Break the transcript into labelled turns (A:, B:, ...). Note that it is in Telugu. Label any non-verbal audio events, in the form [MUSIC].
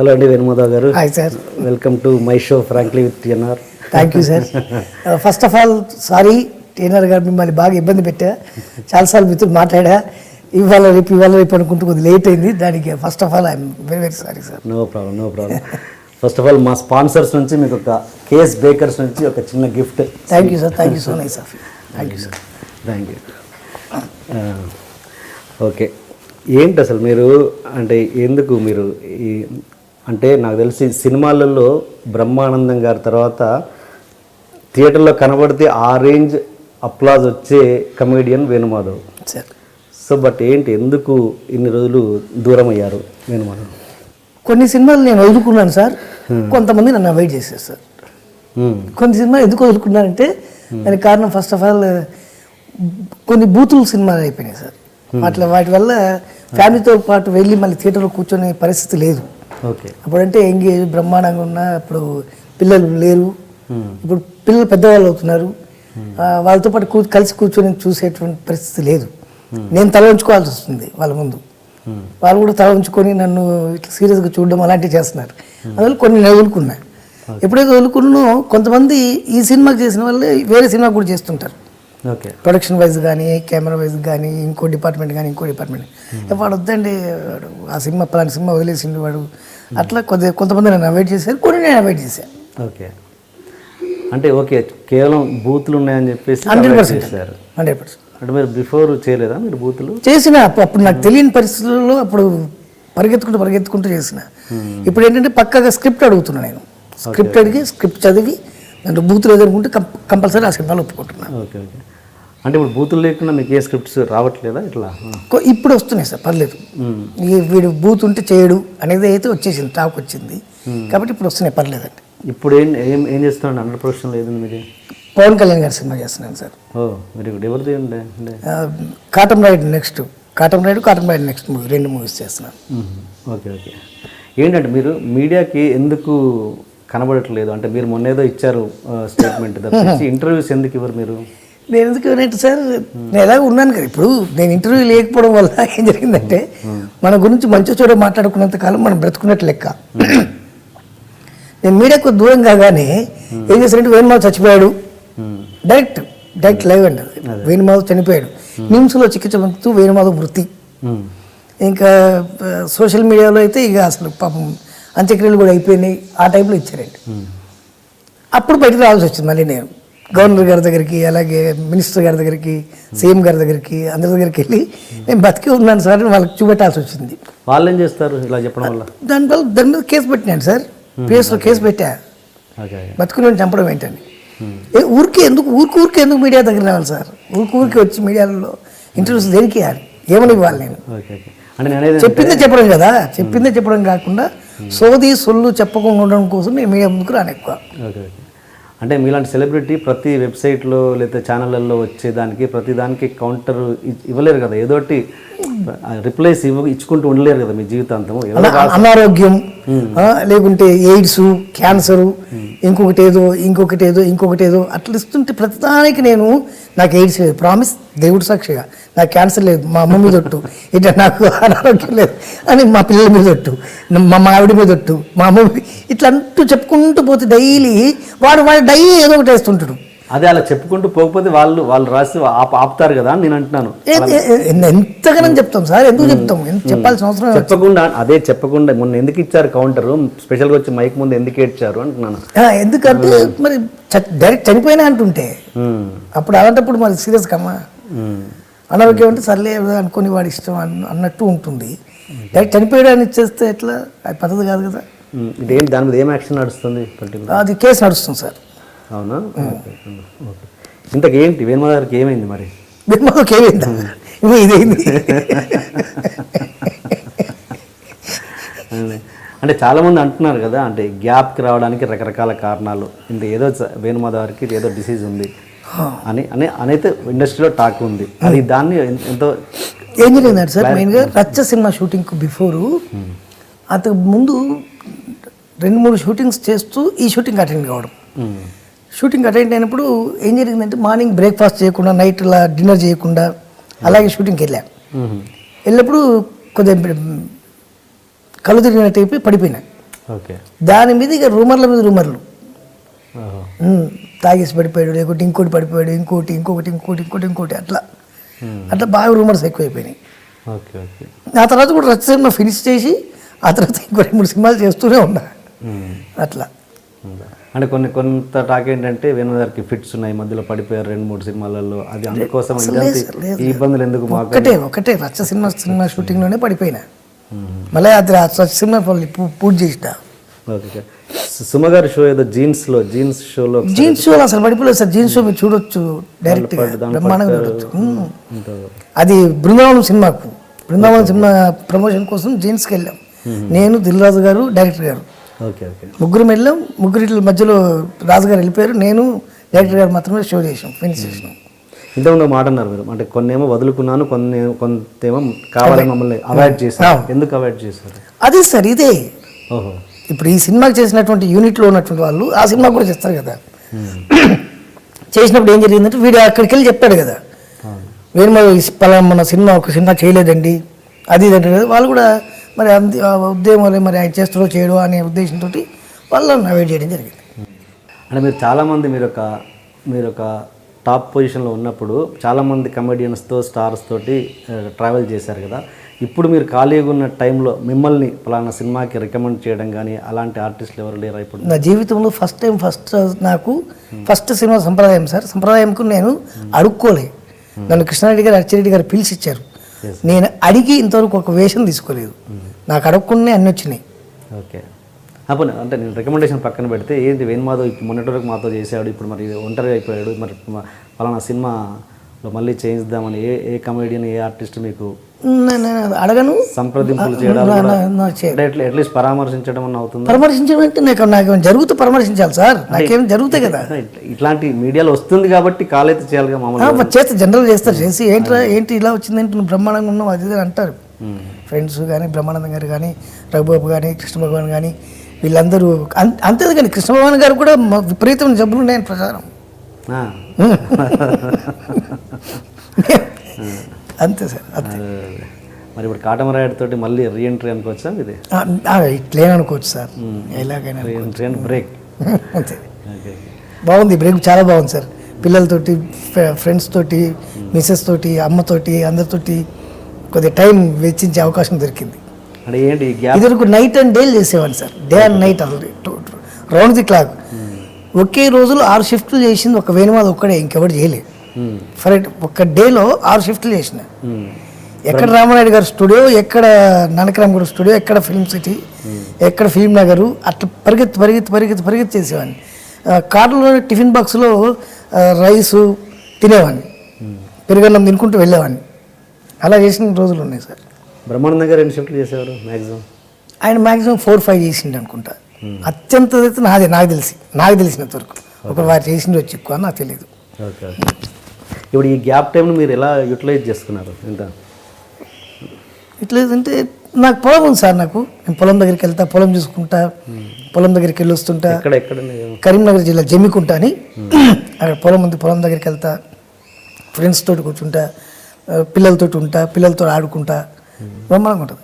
A: హలో అండి వేణుమాధవ్ గారు.
B: Hi sir
A: welcome to my show frankly with NR
B: thank you sir first of all sorry trainer గారు మిమ్మల్ని బాగా ఇబ్బంది పెట్టా. చాలాసార్లు మీతో మాట్లాడా. ఇవాళ రేపు ఇవాళ రేపు అనుకుంటూ కొద్దిగా లేట్ అయింది. దానికి first of all I'm very very sorry sir
A: no problem no problem first of all మా స్పాన్సర్స్ నుంచి మీకు ఒక కేస్ బేకర్స్ నుంచి ఒక చిన్న gift
B: thank you sir thank you so nice of thank you sir
A: thank you okay ఏంటి అసలు మీరు అంటే ఎందుకు మీరు ఈ అంటే నాకు తెలిసి సినిమాలలో బ్రహ్మానందం గారి తర్వాత థియేటర్లో కనబడితే ఆ రేంజ్ అప్లాజ్ వచ్చే comedian Venu Madhav.
B: Sir.
A: So but ఏంటి ఎందుకు ఇన్ని రోజులు దూరం అయ్యారు వేణుమాధవ్?
B: కొన్ని సినిమాలు నేను వదులుకున్నాను సార్. కొంతమంది నన్ను అవాయిడ్ చేశారు సార్. కొన్ని సినిమాలు ఎందుకు వదులుకున్నానంటే దానికి కారణం ఫస్ట్ ఆఫ్ ఆల్ కొన్ని బూతులు సినిమాలు అయిపోయినాయి సార్. అట్లా వాటి వల్ల ఫ్యామిలీతో పాటు వెళ్ళి మళ్ళీ థియేటర్లో కూర్చొనే పరిస్థితి లేదు.
A: ఓకే.
B: అప్పుడంటే ఎంగేజ్ బ్రహ్మాండంగా ఉన్న అప్పుడు పిల్లలు లేరు. ఇప్పుడు పిల్లలు పెద్దవాళ్ళు అవుతున్నారు. వాళ్ళతో పాటు కూ కలిసి కూర్చొని చూసేటువంటి పరిస్థితి లేదు. నేను తల ఉంచుకోవాల్సి వస్తుంది వాళ్ళ ముందు. వాళ్ళు కూడా తల ఉంచుకొని నన్ను ఇట్లా సీరియస్గా చూడడం అలాంటివి చేస్తున్నారు. అందువల్ల కొన్ని నేను వదులుకున్నా. ఎప్పుడైతే వదులుకున్నో కొంతమంది ఈ సినిమాకి చేసిన వాళ్ళే వేరే సినిమా కూడా చేస్తుంటారు.
A: ఓకే.
B: ప్రొడక్షన్ వైజ్ కానీ కెమెరా వైజ్ కానీ ఇంకో డిపార్ట్మెంట్ కానీ ఇంకో డిపార్ట్మెంట్ వాడు వద్దండి వాడు ఆ సినిమా పలానా సినిమా వదిలేసిండు వాడు. అట్లా కొద్ది కొంతమంది నన్ను అవాయిడ్ చేశారు కొన్ని నేను అవాయిడ్ చేశాను
A: ఓకే. అంటే ఓకే కేవలం బూతులు ఉన్నాయని చెప్పేసి
B: హండ్రెడ్ పర్సెంట్ హండ్రెడ్ పర్సెంట్
A: అంటే మీరు బిఫోర్ చేయలేదా మీరు బూతులు?
B: చేసిన అప్పు- అప్పుడు నాకు తెలియని పరిస్థితుల్లో అప్పుడు పరిగెత్తుకుంటూ పరిగెత్తుకుంటూ చేసిన. ఇప్పుడు ఏంటంటే పక్కగా స్క్రిప్ట్ అడుగుతున్నా నేను. స్క్రిప్ట్ అడిగి స్క్రిప్ట్ చదివి దాంట్లో బూతులు ఏదనుకుంటే కంపల్సరీ ఆ సినిమాలో ఒప్పుకుంటున్నాను
A: ఓకే ఓకే. అంటే ఇప్పుడు బూతులు లేకుండా మీకు ఏ స్క్రిప్ట్స్ రావట్లేదా ఇట్లా?
B: ఇప్పుడు వస్తున్నాయి సార్ పర్లేదు. ఈ వీడు బూత్ ఉంటే చేయడు అనేది అయితే వచ్చేసింది టాక్ వచ్చింది. కాబట్టి ఇప్పుడు వస్తున్నాయి పర్లేదండి.
A: ఇప్పుడు ఏం ఏం ఏం చేస్తున్నాడు అండర్ ప్రొడక్షన్ లేదండి మీది?
B: పవన్ కళ్యాణ్ గారి సినిమా చేస్తున్నాను సార్.
A: ఓ వెరీ గుడ్. ఎవరిది
B: Katam ride next. Katam ride Katam ride next movie రెండు మూవీస్ చేస్తున్నాను.
A: Okay okay. ఏంటంటే మీరు మీడియాకి ఎందుకు కనబడట్లేదు. అంటే మీరు మొన్న ఏదో ఇచ్చారు స్టేట్మెంట్ తప్పించి ఇంటర్వ్యూస్ ఎందుకు ఇవ్వరు మీరు?
B: నేను ఎందుకు ఏమంటే సార్? నేను ఎలాగ ఉన్నాను కదా. ఇప్పుడు నేను ఇంటర్వ్యూ లేకపోవడం వల్ల ఏం జరిగిందంటే మన గురించి మంచి చూడ మాట్లాడుకున్నంత కాలం మనం బ్రతుకున్నట్టు లెక్క. నేను మీడియాకు దూరం కాగానే ఏం చేశారంటే వేణుమాధవ్ చచ్చిపోయాడు. డైరెక్ట్ డైరెక్ట్ లైవ్ అండి. వేణుమాధవ్ చనిపోయాడు. నిమ్స్లో చికిత్స పొందుతూ వేణుమాధవ్ మృతి. ఇంకా సోషల్ మీడియాలో అయితే ఇక అసలు పాపం అంత్యక్రియలు కూడా అయిపోయినాయి. ఆ టైంలో ఇచ్చారండి. అప్పుడు బయటకు రావాల్సి వచ్చింది మళ్ళీ నేను. గవర్నర్ గారి దగ్గరికి అలాగే మినిస్టర్ గారి దగ్గరికి సీఎం గారి దగ్గరికి అందరి దగ్గరికి వెళ్ళి నేను బతికి ఉన్నాను సార్ వాళ్ళకి చూపెట్టాల్సి వచ్చింది.
A: వాళ్ళు ఏం చేస్తారు ఇలా చెప్పడం వల్ల?
B: దానివల్ల దాని మీద కేసు పెట్టినాను సార్. పిఎస్లో కేసు పెట్టా. బతుకుని చంపడం ఏంటని ఊరికి ఎందుకు ఊరికి ఊరికి ఎందుకు మీడియా దగ్గర రావాలి సార్? ఊరికి ఊరికి వచ్చి మీడియాలో ఇంటర్వ్యూస్ దేనికి ఇవ్వాలి? ఏమని ఇవ్వాలి నేను?
A: అంటే
B: చెప్పిందే చెప్పడం కదా? చెప్పిందే చెప్పడం కాకుండా సోది సొల్లు చెప్పకుండా ఉండడం కోసం మీడియా ముందుకు రాను ఎక్కువ.
A: అంటే మీలాంటి సెలబ్రిటీ ప్రతి వెబ్సైట్లో లేదా ఛానళ్ళల్లో వచ్చేదానికి ప్రతి దానికి కౌంటర్ ఇవ్వలేరు కదా? ఏదోటి రిప్లైస్ ఇవ్వ ఇచ్చుకుంటూ ఉండలేరు కదా మీ జీవితాంతం ఏదో
B: అనా- అనారోగ్యం లేకుంటే ఎయిడ్స్ క్యాన్సరు ఇంకొకటి ఏదో ఇంకొకటి ఏదో ఇంకొకటి ఏదో అట్లా ఇస్తుంటే ప్రతిదానికి నేను నాకు ఎయిడ్స్ లేదు. ప్రామిస్ దేవుడు సాక్షిగా. నాకు క్యాన్సర్ లేదు. మా అమ్మ మీద ఒట్టు. ఇట్లా నాకు అనారోగ్యం లేదు. అని మా పిల్లల మీద ఒట్టు. మా మా ఆవిడ మీద ఒట్టు. మా అమ్మ ఇట్లా అంటూ చెప్పుకుంటూ పోతే డైలీ వాడు వాడు డైలీ ఏదో ఒకటి వేస్తుంటాడు.
A: అదే అలా చెప్పుకుంటూ పోకపోతే వాళ్ళు వాళ్ళు రాసి ఆప్ ఆపుతారు కదా అని నేను అంటున్నాను.
B: ఎంతగానో చెప్తాం సార్? ఎందుకు చెప్తాం? చెప్పాల్సిన అవసరం.
A: చెప్పకుండా అదే చెప్పకుండా మొన్న ఎందుకు ఇచ్చారు కౌంటర్ స్పెషల్గా వచ్చి మైక్ ముందు ఎందుకు ఏడ్చారు అంటున్నాను.
B: ఎందుకంటే మరి డైరెక్ట్ చనిపోయినా అంటుంటే. అప్పుడు అలాంటప్పుడు మరి సీరియస్ కమ్మా అనారోగ్యం అంటే సర్లే అనుకుని వాడి ఇష్టం అన్న- అన్నట్టు ఉంటుంది. డైరెక్ట్ చనిపోయడాన్ని ఇచ్చేస్తే ఎట్లా? అది పద్ధతి కాదు కదా.
A: ఇదేం దాని మీద ఏం యాక్షన్ నడుస్తుంది?
B: అది కేసు నడుస్తుంది సార్.
A: అవునా? ఓకే, ఇంతకు ఏంటి? ఏమైంది మరి?
B: బిమ్మకి ఏమైందా? ఇదేంది.
A: అంటే చాలా మంది అంటున్నారు కదా అంటే గ్యాప్కి రావడానికి రకరకాల కారణాలు. ఇంత ఏదో వేణుమాధవారికి ఏదో డిసీజ్ ఉంది అని అని అనైతే ఇండస్ట్రీలో టాక్ ఉంది. అది దాన్ని ఎంతో
B: ఏం జరిగిందంటే సార్ మెయిన్గా రచ్చ సినిమా షూటింగ్కి బిఫోరు అంతకు ముందు రెండు మూడు షూటింగ్స్ చేస్తూ ఈ షూటింగ్ అటెండ్ కావడం. షూటింగ్ అటెండ్ అయినప్పుడు ఏం జరిగిందంటే మార్నింగ్ బ్రేక్ఫాస్ట్ చేయకుండా నైట్ ఇలా డిన్నర్ చేయకుండా అలాగే షూటింగ్కి వెళ్ళాం. వెళ్ళినప్పుడు కొద్దిగా కళ్ళు తిరిగినట్టు అయిపోయి పడిపోయినా. దాని మీద ఇక రూమర్ల మీద రూమర్లు. తాగేసి పడిపోయాడు లేకుంటే ఇంకోటి పడిపోయాడు ఇంకోటి ఇంకొకటి ఇంకోటి ఇంకోటి ఇంకోటి అట్లా. అట్లా బాగా రూమర్స్ ఎక్కువైపోయినాయి.
A: Okay okay.
B: ఆ తర్వాత కూడా రచ్చ సినిమా ఫినిష్ చేసి ఆ తర్వాత ఇంకో రెండు మూడు సినిమాలు చేస్తూనే ఉన్నా. అట్లా?
A: అంటే కొన్ని కొంత టాక్ ఏంటంటే వేణుగారికి ఫిట్స్ ఉన్నాయి మధ్యలో పడిపోయారు రెండు మూడు సినిమాలలో. అది అందుకోసం ఈ ఇబ్బందులు ఎందుకు మాకు?
B: ఒక్కటే ఒకటే. రచ్చ సినిమా సినిమా షూటింగ్లోనే పడిపోయినా. మళ్ళీ అది సినిమా పూర్తి చేసిన.
A: ఓకే సుమ గారి షో ఏదో జీన్స్లో జీన్స్ షోలో
B: జీన్స్ షో అసలు పడిపోలేదు సార్. జీన్స్ షో మీరు చూడొచ్చు డైరెక్ట్ బ్రహ్మాండంగా చూడొచ్చు. అది బృందావనం సినిమాకు. బృందావనం సినిమా ప్రమోషన్ కోసం జీన్స్కి వెళ్ళాం. నేను దిల్రాజు గారు డైరెక్టర్ గారు. ముగ్గురు వెళ్ళాం ముగ్గురి మధ్యలో రాజు గారు వెళ్ళిపోయారు. నేను డైరెక్టర్ గారు మాత్రమే షో చేసాం ఫినిష్ చేసినాం.
A: ఇంతకుముందు మాట అన్నారు మీరు. అంటే కొన్ని ఏమో వదులుకున్నాను కొన్ని కొంతేమో కావాలని మమ్మల్ని అవాయిడ్ చేశారు. ఎందుకు అవాయిడ్ చేశారు?
B: అదే సార్ ఇదే.
A: ఓహో.
B: ఇప్పుడు ఈ సినిమాకి చేసినటువంటి యూనిట్లో ఉన్నటువంటి వాళ్ళు ఆ సినిమా కూడా చేస్తారు కదా. చేసినప్పుడు ఏం జరిగిందంటే వీడు అక్కడికి వెళ్ళి చెప్పాడు కదా. ఈ పలానా మన సినిమా ఒక సినిమా చేయలేదండి. అది ఇది అంటే కదా. వాళ్ళు కూడా మరి అంత- ఆ ఉద్యమం మరి ఆయన చేస్తాడో చేయడో అనే ఉద్దేశంతో వాళ్ళని అవాయిడ్ చేయడం జరిగింది.
A: అంటే మీరు చాలామంది మీరు ఒక మీరు ఒక టాప్ పొజిషన్లో ఉన్నప్పుడు చాలామంది కమెడియన్స్తో స్టార్స్ తోటి ట్రావెల్ చేశారు కదా. ఇప్పుడు మీరు ఖాళీగా ఉన్న టైంలో మిమ్మల్ని పలానా సినిమాకి రికమెండ్ చేయడం కానీ అలాంటి ఆర్టిస్టులు ఎవరు లేరా ఇప్పుడు?
B: నా జీవితంలో ఫస్ట్ టైం ఫస్ట్ నాకు ఫస్ట్ సినిమా సంప్రదాయం సార్. సంప్రదాయంకు నేను అడుక్కోలే. నన్ను కృష్ణారెడ్డి గారు అచ్చిరెడ్డి గారు పిలిచి ఇచ్చారు నేను అడిగి ఇంతవరకు ఒక వేషం తీసుకోలేదు. నాకు అడగకుండానే అన్ని వచ్చినాయి.
A: ఓకే. అప్పుడు అంటే నేను రికమెండేషన్ పక్కన పెడితే ఏంటి వేణుమాధవ్ ఇప్పుడు మొన్నటి వరకు మాతో చేశాడు ఇప్పుడు మరి ఒంటరి అయిపోయాడు మరి పలానా సినిమాలో మళ్ళీ చేయిద్దామని ఏ ఏ కమెడియన్ ఏ ఆర్టిస్ట్ మీకు
B: అడగను.
A: సంప్రదింపులు చేయడం అట్లీస్ట్ పరామర్శించడం అవుతుందా?
B: పరామర్శించడం అంటే నాకు నాకు జరుగుతూ పరామర్శించాలి సార్. నాకేం జరుగుతాయి కదా.
A: ఇట్లా- ఇట్లాంటి మీడియాలో వస్తుంది కాబట్టి కాల్ అయితే మామూలుగా.
B: మరి చేస్తే జనరల్ చేస్తారు. చేసి ఏంట్రా ఏంటి ఇలా వచ్చిందంటే నువ్వు బ్రహ్మాండంగా ఉన్నావు అది అంటారు. ఫ్రెండ్స్ కానీ బ్రహ్మానందం గారు కానీ రఘుబాబు కానీ కృష్ణ భగవాన్ కానీ వీళ్ళందరూ అంతే కానీ కృష్ణ భగవాన్ గారు కూడా విపరీతమైన జబ్బులు ఉన్నాయని ప్రచారం. [LAUGHS] [LAUGHS] అంతే సార్ అంతే.
A: మరి ఇప్పుడు కాటమరాయుడు తోటి మళ్ళీ రీఎంట్రీ అనుకోవచ్చా ఇది?
B: ఇట్లేం అనుకోవచ్చు సార్. ఎలాగైనా
A: రీఎంట్రీ అండ్ బ్రేక్
B: అంతే. బాగుంది బ్రేక్ చాలా బాగుంది సార్. పిల్లలతోటి ఫ్రె- ఫ్రెండ్స్ తోటి మిసెస్ తోటి అమ్మతోటి అందరితోటి కొద్దిగా టైం వెచ్చించే అవకాశం దొరికింది.
A: అంటే ఏంటి ఈ గ్యాప్
B: ఇదివరకు నైట్ అండ్ డే చేసేవాడిని sir. Day and night already round the clock ఒకే రోజులో ఆరు షిఫ్ట్లు చేసింది ఒక వేణుమాద ఒక్కడే ఇంకెవరు చేయలేదు. ఫర్ ఒక డేలో ఆరు షిఫ్ట్లు చేసిన. ఎక్కడ రామానాయుడు గారి స్టూడియో ఎక్కడ నానకరామ్ గారి స్టూడియో ఎక్కడ ఫిల్మ్ సిటీ ఎక్కడ ఫిల్మ్ నగరు అట్లా పరిగెత్తి పరిగెత్తి పరిగెత్తి పరిగెత్తి చేసేవాడిని. కార్లో టిఫిన్ బాక్స్లో రైసు తినేవాడిని. పెరుగన్నం తినుకుంటూ వెళ్ళేవాడిని. అలా చేసిన రోజులు ఉన్నాయి సార్.
A: బ్రహ్మానందం గారు ఎన్ని షిఫ్ట్లు చేసేవారు మ్యాక్సిమం
B: ఆయన మాక్సిమం ఫోర్ ఫైవ్ చేసిండు అనుకుంటా. అత్యంత అయితే నాదే నాకు తెలిసి నాకు తెలిసినంత వరకు. ఒక వారు చేసింది వచ్చి ఎక్కువ నాకు తెలియదు.
A: ఇప్పుడు ఈ గ్యాప్ టైంను మీరు ఎలా యూటిలైజ్ చేసుకున్నారు? ఎంత?
B: ఇట్లా అంటే నాకు పొలం ఉంది సార్ నాకు. నేను పొలం దగ్గరికి వెళ్తా పొలం చూసుకుంటా పొలం దగ్గరికి వెళ్ళి వస్తుంటా. కరీంనగర్ జిల్లా జమ్మికుంట అని. అక్కడ పొలం ఉంది పొలం దగ్గరికి వెళ్తా. ఫ్రెండ్స్ తోటి కూర్చుంటా ఆ, పిల్లలతోటి ఉంటా పిల్లలతో ఆడుకుంటా. బ్రహ్మాండంగా ఉంటుంది.